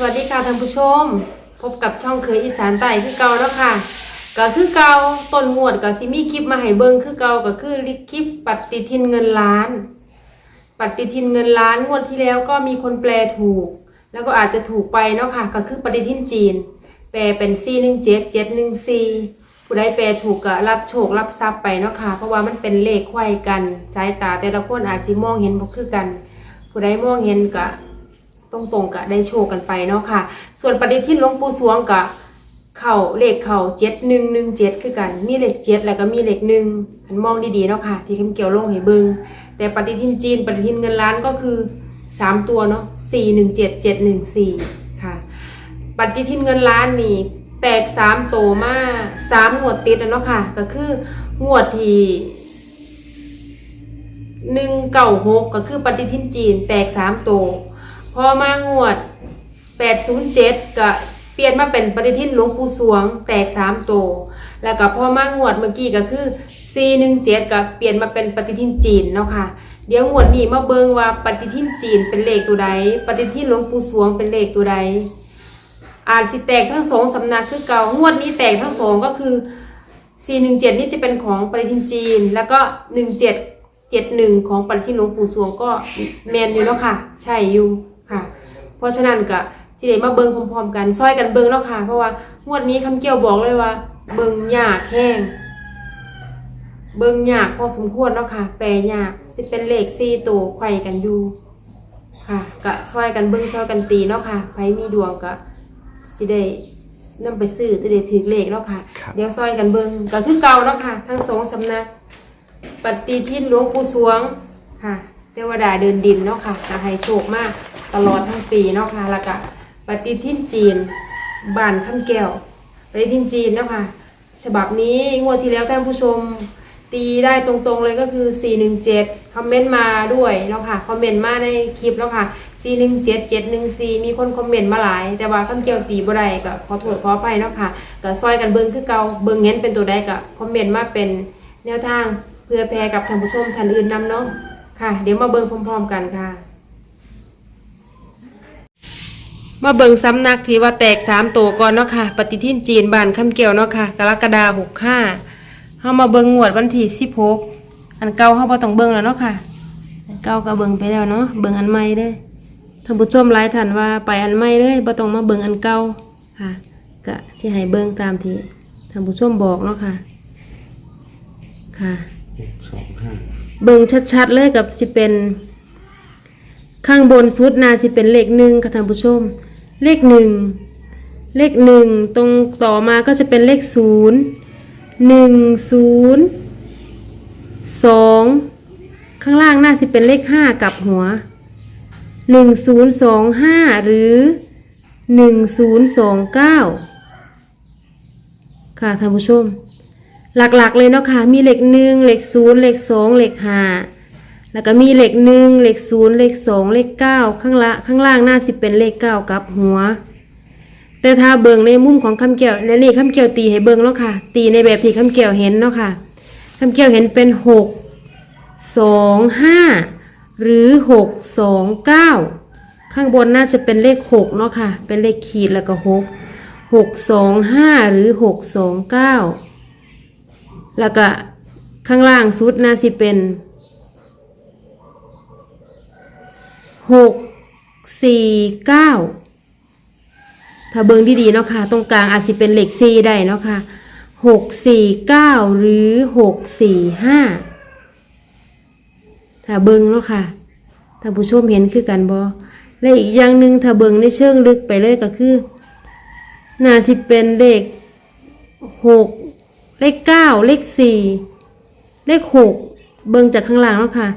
สวัสดีค่ะท่านผู้ชม พบกับช่องเคยอีสานใต้คือเก่าแล้วค่ะ ก็คือเก่าต้นงวดก็สิมีคลิปมาให้เบิ่งคือเก่าก็คือคลิปปฏิทินเงินล้าน ปฏิทินเงินล้านงวดที่แล้วก็มีคนแปลถูก แล้วก็อาจจะถูกไปเนาะค่ะ ก็คือปฏิทินจีน แปลเป็น4 1 7 7 1 4ผู้ใดแปลถูกก็รับโชครับทรัพย์ไปเนาะค่ะ เพราะว่ามันเป็นเลขไขว้กัน สายตาแต่ละคนอาจสิมองเห็นบ่คือกัน ผู้ใดมองเห็นก็ ตรงตรงๆกะได้โชว์กันไปเนาะค่ะ ส่วนปฏิทินหลวงปู่สวงกะเข่าเลขเข่าเจ็ดหนึ่งหนึ่งเจ็ดคือกันมีเลขเจ็ดแล้วก็มีเลขหนึ่งอันมองดีๆเนาะค่ะ ที่คำเกี่ยวลงให้เบิงแต่ปฏิทินจีนปฏิทินเงินล้านก็คือสามตัวเนาะสี่หนึ่งเจ็ดเจ็ดหนึ่งสี่ค่ะ ปฏิทินเงินล้านนี่แตกสามโตมาสามงวดติดแล้วเนาะค่ะ ก็คืองวดที่หนึ่งเก่าหกก็คือปฏิทินจีนแตกสามโต อมางวดแปดศูนย์เจ็ดก็เปลี่ยนมาเป็นปฏิทินหลวงปู่สวง แตกสามตัวแล้วก็พอมางวดเมื่อกี้ก็คือสี่หนึ่งเจ็ดก็เปลี่ยนมาเป็นปฏิทินจีนเนาะค่ะ เดี๋ยวงวดนี้มาเบิงว่าปฏิทินจีนเป็นเลขตัวใด ปฏิทินหลวงปู่สวงเป็นเลขตัวใด อาจสิแตกทั้งสองสำนักคือเก่างวดนี้แตกทั้งสองก็คือ 417 นี่จะเป็นของปฏิทินจีน แล้วก็ 1771 ของปฏิทินหลวงปู่สวงก็แมนอยู่แล้วค่ะ ใช่อยู่ ค่ะ เพราะฉะนั้นก็สิได้มาเบิงพร้อมๆกันซอยกันเบิงแล้วค่ะ เพราะว่างวดนี้คำเกี่ยวบอกเลยว่า เบิงยากแห้งเบิงยากพอสมควรแล้วค่ะ แปลยากสิเป็นเลขสี่ตัวไขว้กันอยู่ค่ะก็ซอยกันเบิงซอยกันตีเนาะค่ะไผมีดวงก็สิได้นำไปซื้อจะได้ถือเลขเนาะค่ะ ครับ เดี๋ยวซอยกันเบิงก็คือเก่าเนาะค่ะ ทั้งสองสำนักปฏิทินหลวงปู่สวงค่ะ เทวดาเดินดินเนาะค่ะจะให้โชคมาก ตลอดทั้งปีเนาะค่ะแล้วก็ปฏิทินจีนบานคำแก้วปฏิทินจีนเนาะค่ะฉบับนี้งวดที่แล้วท่านผู้ชมตีได้ตรงๆเลยก็คือ 417 คอมเมนต์มาด้วยเนาะค่ะ คอมเมนต์มาในคลิปแล้วค่ะ 417 714 มีคนคอมเมนต์มาหลาย แต่ว่าคำเกี่ยวตีบ่ได้ก็ขอโทษขออภัยเนาะค่ะก็ซอยกันเบิ่งคือเกาเบิ่งเห็นเป็นตัวใดก็คอมเมนต์มาเป็นแนวทางเพื่อแพร่กับท่านผู้ชมท่านอื่นนํเนาะค่ะ เดี๋ยวมาเบิ่งพร้อมๆกันค่ะ มาเบิ่งสำนักที่ว่าแตกสามตัวก่อนเนาะค่ะ ปฏิทินจีนบ้านคำเกี่ยวเนาะค่ะ กรกฎาหกห้าเฮามาเบิ่งงวดวันที่สิบหกอันเก่าเฮาบ่ต้องเบิ่งแล้วเนาะค่ะ อันเก่าก็เบิ่งไปแล้วเนาะ เบิ่งอันใหม่เด้อท่านผู้ชมหลายท่านว่าไปอันใหม่เลยบ่ต้องมาเบิ่งอันเก่าค่ะ ก็สิให้เบิ่งตามที่ท่านผู้ชมบอกเนาะค่ะ ค่ะ สองห้าเบิ่งชัดๆเลยกับสิเป็น ข้างบนสุดนาสิเป็นเลขหนึ่งค่ะท่านผู้ชม เลขหนึ่งเลขหนึ่งตรงต่อมาก็จะเป็นเลขศูนย์หนึ่งศูนย์สองข้างล่างน่าสิเป็นเลขห้ากับหัวหนึ่งศูนย์สองห้าหรือหนึ่งศูนย์สองเก้าค่ะท่านผู้ชม หลักๆเลยเนาะค่ะมีเลขหนึ่งเลขศูนย์เลขสองเลขห้า แล้วก็มีเลขหนึ่งเลขศูนย์เลขสองเลขเก้าข้างละข้างล่างน่าสิเป็นเลขเก้ากับหัว แต่ถ้าเบิ่งในมุมของคำเกี่ยวและนี่คำเกี่ยวตีให้เบิ่งแล้วค่ะ ตีในแบบที่คำเกี่ยวเห็นเนาะค่ะคำเกี่ยวเห็นเป็นหกสองห้าหรือหกสองเก้าข้างบนน่าจะเป็นเลขหกเนาะค่ะ เป็นเลขขีดแล้วก็หกหกสองห้าหรือหกสองเก้าแล้วก็ข้างล่างสุดน่าสิเป็น หกสี่เก้าถ้าเบิงดีๆเนาะค่ะ ตรงกลางอาจสิเป็นเลขสี่ได้เนาะค่ะหกสี่เก้าหรือหกสี่ห้าถ้าเบิงเนาะค่ะถ้าผู้ชมเห็นคือกันบอและอีกอย่างหนึ่งถ้าเบิงในเชิงลึกไปเลยก็คือน่าสิเป็นเลขหกเลขเก้าเลขสี่เลขหกเบิงจากข้างล่างแล้วค่ะ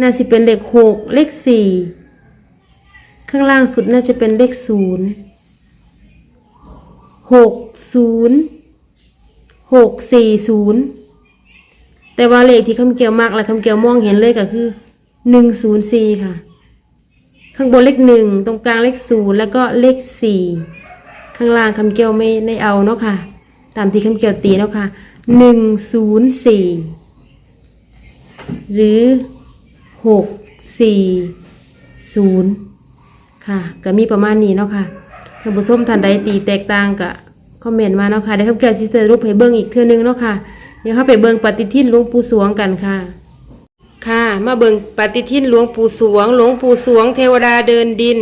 น่าสิเป็นเลขหกเลขสี่ ข้างล่างสุดน่าจะเป็นเลขศูนย์หกศูนย์หกสี่ศูนย์แต่ว่าเลขที่คำเกี่ยวมากและคำเกี่ยวมองเห็นเลยก็คือหนึ่งศูนย์สี่ค่ะ ข้างบนเลขหนึ่งตรงกลางเลขศูนย์แล้วก็เลขสี่ข้างล่างคำเกี่ยวไม่ได้เอาเนาะค่ะ ตามที่คำเกี่ยวตีแล้วค่ะหนึ่งศูนย์สี่หรือหกสี่ศูนย์ ค่ะก็มีประมาณนี้เนาะค่ะท่านผู้ชมท่านใดตีแตกต่างก็คอมเมนต์มาเนาะค่ะเดี๋ยวคำแก้วสิสรุปให้เบิ่งอีกเทื่อนึงเนาะค่ะเดี๋ยวเข้าไปเบิ่งปฏิทินหลวงปู่สวงกันค่ะ ค่ะ มาเบิ่งปฏิทินหลวงปู่สวง หลวงปู่สวง เทวดาเดินดิน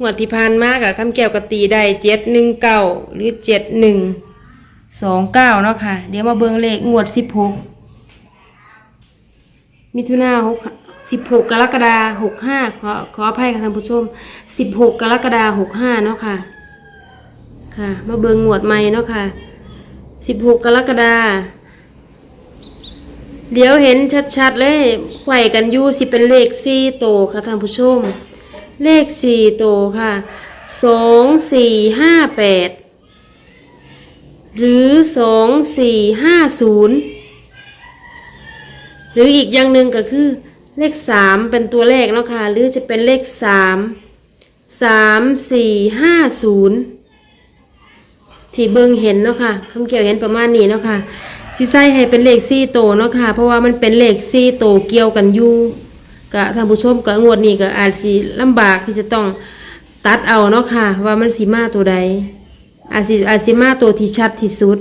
งวดที่ผ่านมากับคำแก้วกตีได้เจ็ดหนึ่งเก้าหรือเจ็ดหนึ่งสองเก้าเนาะค่ะ เดี๋ยวมาเบิ่งเลขงวดสิบหกมิถุนาหก สิบหกกรกฎาหกห้าขอขออภัยค่ะท่านผู้ชมสิบหกกรกฎาหกห้าเนาะค่ะ ค่ะ มาเบิ่งงวดใหม่เนาะค่ะสิบหกกรกฎาคมเดี๋ยวเห็นชัดๆเลยไขว่กันอยู่สิเป็นเลขสี่โตค่ะท่านผู้ชม เลขสี่โตค่ะสองสี่ห้าแปดหรือสองสี่ห้าศูนย์หรืออีกอย่างหนึ่งก็คือ เลขสามเป็นตัวเลขเนาะค่ะ หรือจะเป็นเลขสามสามสี่ห้าศูนย์ที่เบิ่งเห็นเนาะค่ะคำเกี่ยวเห็นประมาณนี้เนาะค่ะสิใส่ให้เป็นเลขสี่โตเนาะค่ะ เพราะว่ามันเป็นเลขสี่โตเกี่ยวกันอยู่กะท่านผู้ชมกะงวดนี้ก็อาจสิลำบากที่จะต้องตัดเอาเนาะค่ะ ว่ามันสีมาตัวใด อาจสิอาจสิมาตัวที่ชัดที่สุด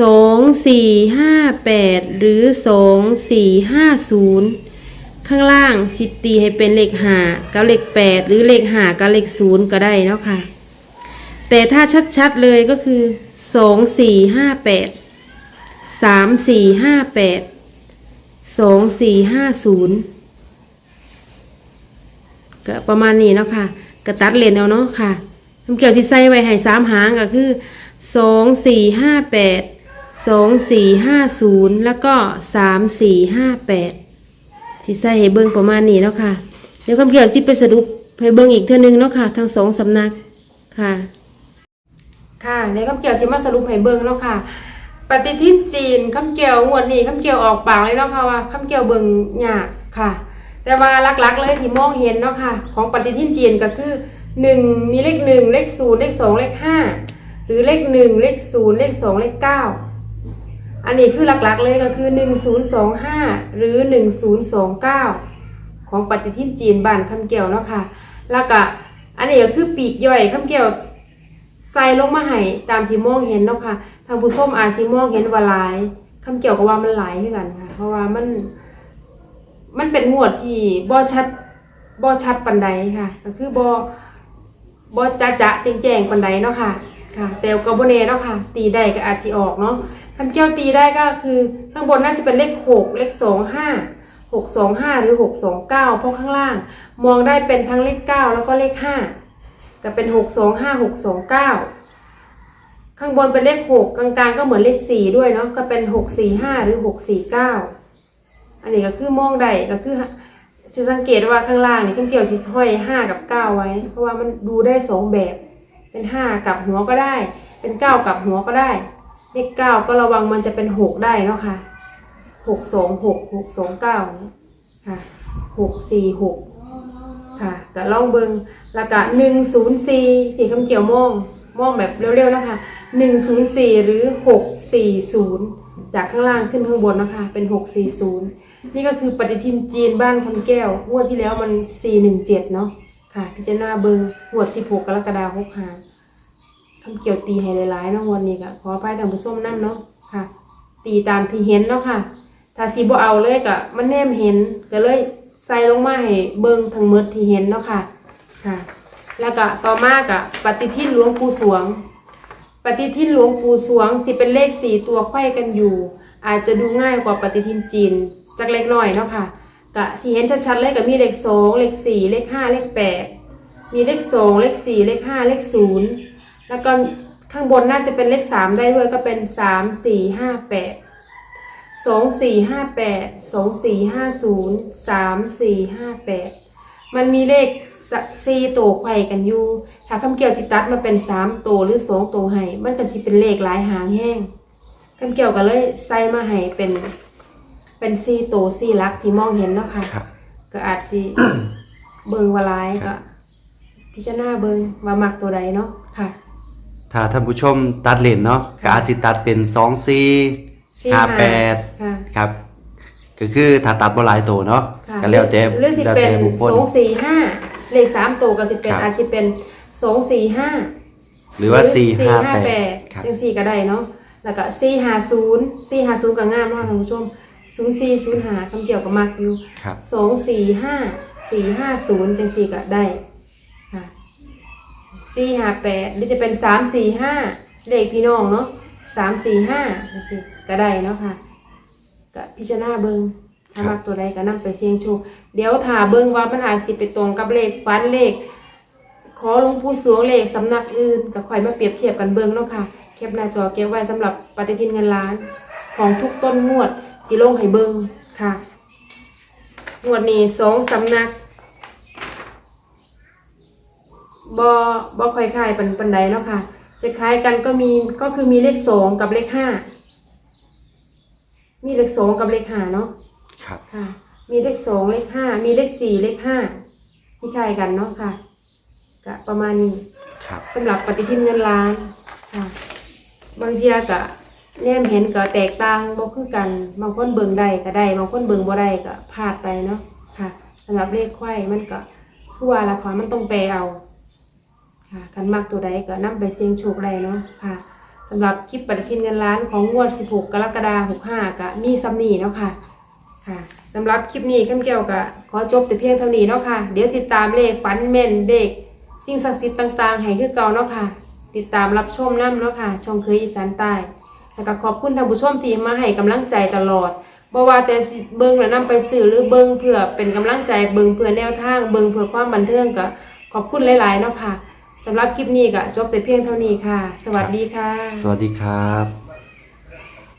สองสี่ห้าแปดหรือสองสี่ห้าศูนย์ ข้างล่างสิบตีให้เป็นเลขห้ากับเลขแปดหรือเลขห้ากับเลขศูนย์ก็ได้เนาะค่ะ แต่ถ้าชัดๆเลยก็คือสองสี่ห้าแปดสามสี่ห้าแปดสองสี่ห้าศูนย์ก็ประมาณนี้เนาะค่ะกระตัดเลนเอาเนาะค่ะคำเกี่ยวที่ใส่ไว้ให้สามหางก็คือสองสี่ห้าแปดสองสี่ห้าศูนย์แล้วก็สามสี่ห้าแปด สิใส่ให้เบิ้งประมาณนี้เนาะค่ะ เดี๋ยวคำเกี่ยวสิไปสรุปให้เบิ้งอีกเท่านึงเนาะค่ะ ทั้งสองสำนักค่ะ ค่ะในคำเกี่ยวสิมาสรุปให้เบิ่งแล้วค่ะ ปฏิทินจีนคำเกี่ยวงวดนี้คำเกี่ยวออกปากเลยเนาะค่ะว่าคำเกี่ยวเบิ่งยากค่ะ แต่ว่าหลักๆเลยที่มองเห็นเนาะค่ะ ของปฏิทินจีนก็คือหนึ่งมีเลขหนึ่งเลขศูนย์เลขสองเลขห้าหรือเลขหนึ่งเลขศูนย์เลขสองเลขเก้า อันนี้คือหลักๆเลยก็คือหนึ่งศูนย์สองห้าหรือหนึ่งศูนย์สองเก้าของปฏิทินจีนบ้านคำเกี่ยวเนาะค่ะ แล้วก็อันนี้ก็คือปีกย่อยคำเกี่ยวใส่ลงมาให้ตามที่มองเห็นเนาะค่ะทางผู้ส้มอาจสิมองเห็นว่าหลายคำเกี่ยวกับว่ามันหลายคือกันค่ะ เพราะว่ามัน มันเป็นงวดที่บ่ชัดบ่ชัดปันใดค่ะ ก็คือบ่บ่จะจะแจ้งแจ้งปันใดเนาะค่ะ ค่ะ แต่ก็บ่แน่เนาะค่ะ ตีได้ก็อาจสิออกเนาะ คำเกี่ยวตีได้ก็คือข้างบนน่าจะเป็นเลขหกเลขสองห้าหกสองห้าหรือหกสองเก้าเพราะข้างล่าง มองได้เป็นทั้งเลขเก้าแล้วก็เลขห้าก็เป็นหกสองห้าหกสองเก้าข้างบนเป็นเลขหกกลางๆ ก็เหมือนเลขสี่ด้วยเนาะก็เป็นหกสี่ห้าหรือหกสี่เก้าอันนี้ก็คือมองได้ก็คือจะสังเกตว่าข้างล่างนี่ข้างเกี่ยวสิห้อยห้ากับเก้าไว้ เพราะว่ามันดูได้สองแบบ เป็นห้ากับหัวก็ได้ เป็นเก้ากับหัวก็ได้ เลขเก้าก็ระวังมันจะเป็นหกได้เนาะค่ะหกสองหกหกสองเก้าค่ะหกสี่หกค่ะก็ลองเบิงล้วก็หนึ่งศูนย์สี่ที่คำเกี่ยวมองมองแบบเร็วๆนะคะหนึ่งศูนย์สี่หรือหกสี่ศูนย์จากข้างล่างขึ้นข้างบนนะคะ เป็นหกสี่ศูนย์นี่ก็คือปฏิทินจีนบ้านคำแก้วงวดที่แล้วมันสี่หนึ่งเจ็ดเนาะค่ะพิจารณาเบิงงวดสิบหกกรกฎาคมหกหา คำเกี่ยวตีให้หลายๆเนาะงวดนี้ก็ขออภัยทางผู้ชมนั่นเนาะค่ะ ตีตามที่เห็นเนาะค่ะ ถ้าสีบ่เอาเลยก็มันแนมเห็นก็เลยใส่ลงมาให้เบิ่งทั้งหมดที่เห็นเนาะค่ะค่ะ แล้วก็ต่อมาก็ปฏิทินหลวงปู่สวง ปฏิทินหลวงปู่สวงสิเป็นเลขสี่ตัวไขว้กันอยู่ อาจจะดูง่ายกว่าปฏิทินจีนสักเล็กน้อยเนาะค่ะก็ที่เห็นชัดๆเลยก็มีเลขสองเลขสี่เลขห้าเลขแปดมีเลขสองเลขสี่เลขห้าเลขศูนย์ แล้วก็ข้างบนน่าจะเป็นเลขสามได้ด้วยก็เป็นสามสี่ห้าแปดสองสี่ห้าแปดสองสี่ห้าศูนย์สามสี่ห้าแปดมันมีเลขสี่โตวไข่กันอยู่ ถ้าคำเกี่ยวจิตัดมาเป็นสามโตวหรือสองโตวให้ มันก็สิเป็นเลขหลายหางแห้งคำเกี่ยวก็เลยใส่มาให้เป็น เป็นสี่โตวสี่หลักที่มองเห็นเนาะค่ะ ครับ ก็อาจสิเบิงว่าหลายครัก็บพิจารณาเบิงว่ามักตัวใดเนาะค่ะ ถ้าท่านผู้ชมตัดเลนเนาะก็อาจจะตัดเป็นสองสี่สี่ห้าแปดค่ะครับ ก็คือถ้าตัดบ่หลายตัวเนาะค่ะก็แล้วแต่หรือสิแล้วเป็แต่นบุคคล สองสี่ห้าเลขสามตัวก็สิเป็นครับ อาจจะเป็นสองสี่ห้าหรือว่าสี่ห้าแปด458ครับ จังสี่ก็ได้เนาะแล้วก็สี่ห้าศูนย์สี่ห้าศูนย์ก็งามเนาะท่านผู้ชมศูนย์สี่ศูนย์ห้าคำเกี่ยวกับมักอยู่ครับ สองสี่ห้าสี่ห้าศูนย์จังสี่ก็ได้ค่ะ สี่ห้าแปดหรือจะเป็นสามสี่ห้าเลขพี่น้องเนาะสามสี่ห้าจังสี่ก็ได้เนาะค่ะก็พิจารณาเบิงถ้ามักตัวใดก็นำไปเสี่ยงโชคเดี๋ยวถ้าเบิงว่ามันอาจสิไปตรงกับเลขฟันเลข ขอหลวงปู่สวงเลขสำนักอื่นก็ค่อยมาเปรียบเทียบกันเบิงเนาะค่ะแคปหน้าจอเก็บไว้สำหรับปฏิทินเงินล้านของทุกต้นงวดสิลงให้เบิงค่ะงวดนี้สองสำนัก บอบอค่อยคล้ายปันปันใดเนาะค่ะ จะคล้ายกันก็มีก็คือมีเลขสองกับเลขห้ามีเลขสองกับเลขห้าเนาะครับค่ะ มีเลขสองเลขห้ามีเลขสี่เลขห้าที่คล้ายกันเนาะค่ะก็ประมาณนี้ครับสำหรับปฏิทินเงินล้านค่ะ บางเทียก็แนมเห็นก็แตกต่างบ่คือกันบางคนเบิ่งได้ก็ได้บางคนเบิ่งบ่ได้ก็พลาดไปเนาะค่ะสำหรับเลขไข่มันก็คือว่าละครมันต้องแปลเอา ค่ะคันมักตัวใดก็นำไปเสี่ยงโชคได้เนาะค่ะสำหรับคลิปปฏิทินเงินล้านของงวด 16 กรกฎาคม65ก็มีซ้ำนี้เนาะค่ะค่ะสำหรับคลิปนี้ข้ามเกี่ยวกับขอจบแต่เพียงเท่านี้เนาะค่ะ เดี๋ยวติดตามเลขฝันแม่นเด็กสิ่งศักดิ์สิทธิ์ต่างๆให้คือเก่าเนาะค่ะ ติดตามรับชมน้ำเนาะค่ะ ช่องเคยอีสานใต้แล้วก็ขอบคุณท่านผู้ชมที่มาให้กำลังใจตลอดบ่ว่าแต่เบิ่งแล้วนำไปสื่อหรือเบิ่งเพื่อเป็นกำลังใจเบิ่งเพื่อแนวทางเบิ่งเพื่อความบันเทิงก็ขอบคุณหลายๆเนาะค่ะ สำหรับคลิปนี้ก็จบแต่เพียงเท่านี้ค่ะ สวัสดีค่ะ สวัสดีครับ